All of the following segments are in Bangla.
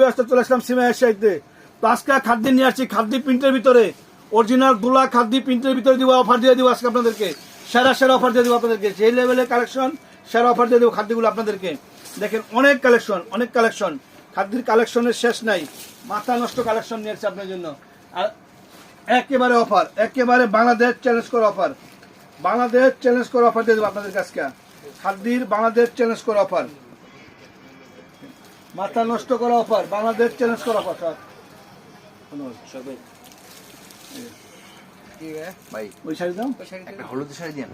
ব্যস্ত চলে আসলাম খাদ্য নিয়ে আসছি প্রিন্টের ভিতরে। অরিজিনাল খাদ্য প্রিন্টের ভিতরে অফার দিয়ে আপনাদেরকে। সেরা সেরা অফার দিয়ে আপনাদেরকে। কালেকশন সেরা অফার দিয়ে দেবো খাদ্যগুলো আপনাদেরকে। দেখেন, অনেক কালেকশন অনেক কালেকশন খাদ্যের কালেকশনের শেষ নাই। মাথা নষ্ট কালেকশন নিয়ে আসছে আপনার জন্য। আর একেবারে অফার একেবারে বাংলাদেশ চ্যালেঞ্জ করে অফার বাংলাদেশ চ্যালেঞ্জ করে অফার দিয়ে দেবো আপনাদের কাছকে খাদ্যির বাংলাদেশ চ্যালেঞ্জ করে অফার মাথা নষ্ট করা অফার বাংলাদেশ চ্যালেঞ্জ করা অফার স্যার। ধন্যবাদ ভাই ওই শাড়ি দাও। একটা হলুদ শাড়ি দেন।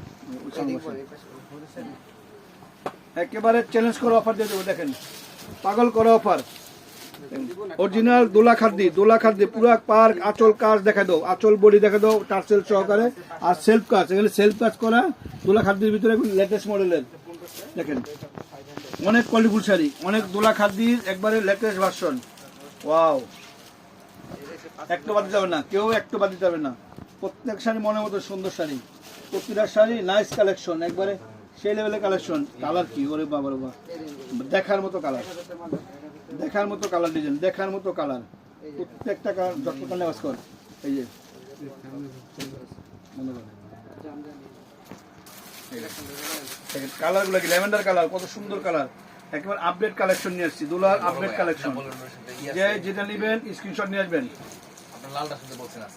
ওই সামনে বসে। একেবারে চ্যালেঞ্জ করা অফার দিয়ে দেবো দেখেন। পাগল করা অফার। অরিজিনাল দোলা খাদ্দি দোলা খাদ্দি পুরা পার্ক আঁচল কাজ দেখা দাও আঁচল বডি দেখা দাও টার্সেল সহকারে। আর সেলফ কাজ এখানে সেলফ কাজ করা দোলা খাদ্দির ভিতরে লেটেস্ট মডেলের দেখেন। অনেক কোয়ালিটিফুল শাড়ি, অনেক দোলা খাদ্দির একবারে লেটেস্ট ভার্সন ওয়াও। একটু বাদ দিতে না, কেউ একটু বাদ দিতে না। প্রত্যেক শাড়ি মনের মতো সুন্দর শাড়ি। প্রতিটা শাড়ি নাইস কালেকশন একবারে সেই লেভেলের কালেকশন কালার কি? ওরে বাবা রে বাবা। দেখার মতো কালার দেখার মতো কালার ডিজাইন দেখার মতো কালার প্রত্যেকটা কালার যত কর এই যে। গুলো কি? ল্যাভেন্ডার কালার কত সুন্দর কালার। একেবারে আপডেট কালেকশন নিয়ে আসছি দুলার আপডেট কালেকশন যে যেটা নেবেন স্ক্রিনশট নিয়ে আসবেন। লালটা শুনতে বলছেন না।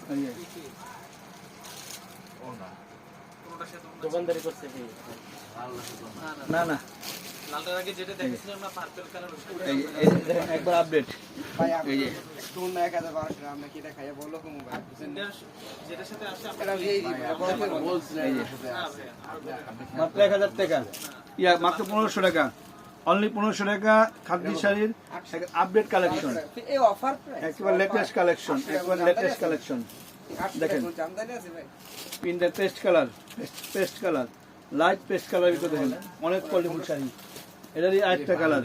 না না না। লালটার আগে যেটা দেখেছিলাম না পার্পল কালার এই যে, এই যে দেখেন, একবার আপডেট এই যে যেটার সাথে আসে বলছিলেন এই যে। এর সাথে আছে। মাত্র এক হাজার টাকা। ইয়া মাত্র পনেরোশো টাকা। অনলি পনেরোশো টাকা খাদ্য শাড়ির আপডেট কালেকশন এই অফার লেটেস্ট কালেকশন একেবারে লেটেস্ট কালেকশন দেখেন। জামদানি আছে পিনটা paste colour paste colour light paste colour ভিতরে দেখেন অনেক কোয়ালিটিফুল শাড়ি। এটারই আরেকটা কালার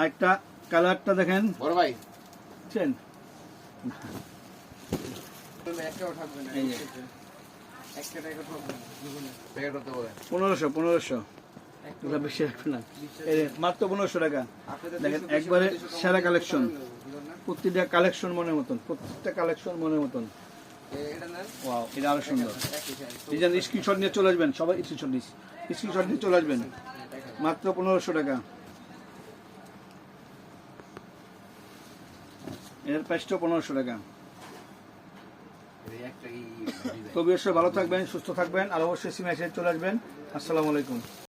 আরেকটা কালারটা দেখেন। বড় ভাই পনেরোশো পনেরোশো। টাকা। একবারে কালেকশন প্রতিটা কালেকশন মতন প্রত্যেকটা কালেকশন মতন। এটা আরও স্ক্রিনশট নিয়ে চলে আসবেন, সবাই নিস। স্ক্রিনশট নিয়ে চলে আসবেন। মাত্র পনেরোশো টাকা। এর প্রাইসটা পনেরোশো টাকা। এই একটা ই তো অবশ্যই ভালো থাকবেন সুস্থ থাকবেন আর অবশ্যই সিমে চলে আসবেন। আসসালামু আলাইকুম।